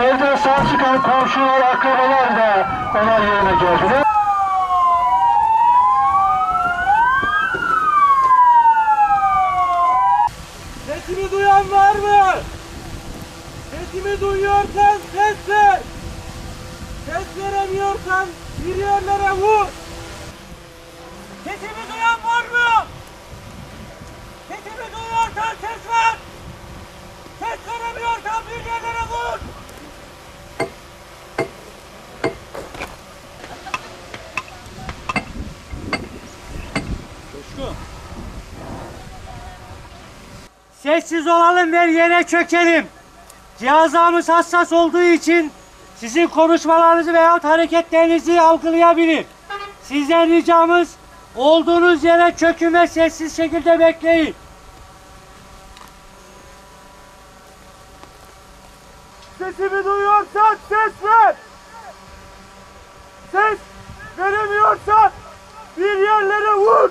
Evde sağ çıkan komşular, akrabalar da olay yerine geldiler. Sesimi duyan var mı? Sesimi duyuyorsan ses ver. Ses veremiyorsan bir yerlere vur. Sesimi duyan var mı? Sesimi duyuyorsan ses ver. Ses veremiyorsan bir yerlere vur. Sessiz olalım ve yere çökelim. Cihazlarımız hassas olduğu için sizin konuşmalarınızı veyahut hareketlerinizi algılayabilir. Sizden ricamız olduğunuz yere çökün ve sessiz şekilde bekleyin. Sesimi duyuyorsan ses ver. Ses veremiyorsan bir yerlere vur.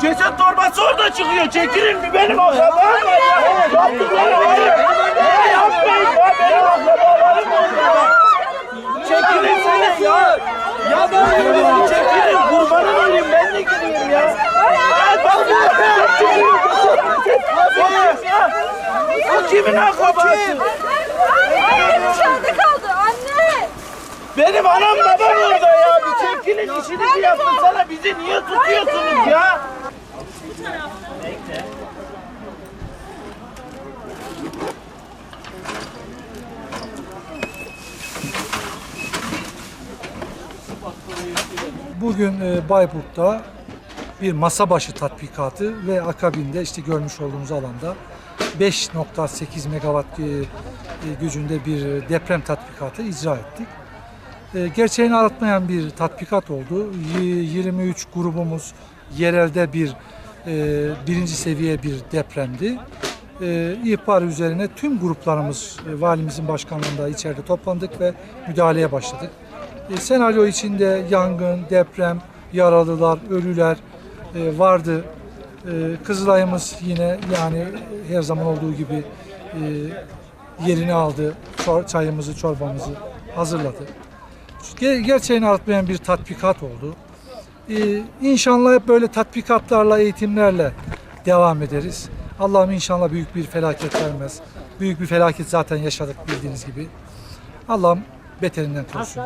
Ceset torbası orada çıkıyor. Çekilin bir benim akrabam var ya. Yaptıkları benim. Ya yapmayın ya benim akrabalarım orada. Çekilin seni ya. Ya ben yürüyorum çekilin. Kurbanın olayım ben de gideyim ya. Ya bak bu çekilin. Ya. Kimin akrabası? Anne dışarıda kaldı anne. Benim anam babam orada ya. Bir çekilin işinizi yapın sana. Bizi niye tutuyorsunuz ya? Bugün e, Bayburt'ta bir masa başı tatbikatı ve akabinde işte görmüş olduğunuz alanda 5.8 megawatt e, e, gücünde bir deprem tatbikatı icra ettik. E, Gerçeğini aratmayan bir tatbikat oldu. Y- 23 grubumuz yerelde bir birinci seviye bir depremdi. İhbar üzerine tüm gruplarımız valimizin başkanlığında içeride toplandık ve müdahaleye başladık. Senaryo içinde yangın, deprem, yaralılar, ölüler vardı. E, Kızılay'ımız yine yani her zaman olduğu gibi e, yerini aldı. Çayımızı, çorbamızı hazırladı. Ger- gerçeğini artmayan bir tatbikat oldu. Ee, inşallah hep böyle tatbikatlarla, eğitimlerle devam ederiz. Allah'ım inşallah büyük bir felaket vermez. Büyük bir felaket zaten yaşadık bildiğiniz gibi. Allah'ım beterinden korusun.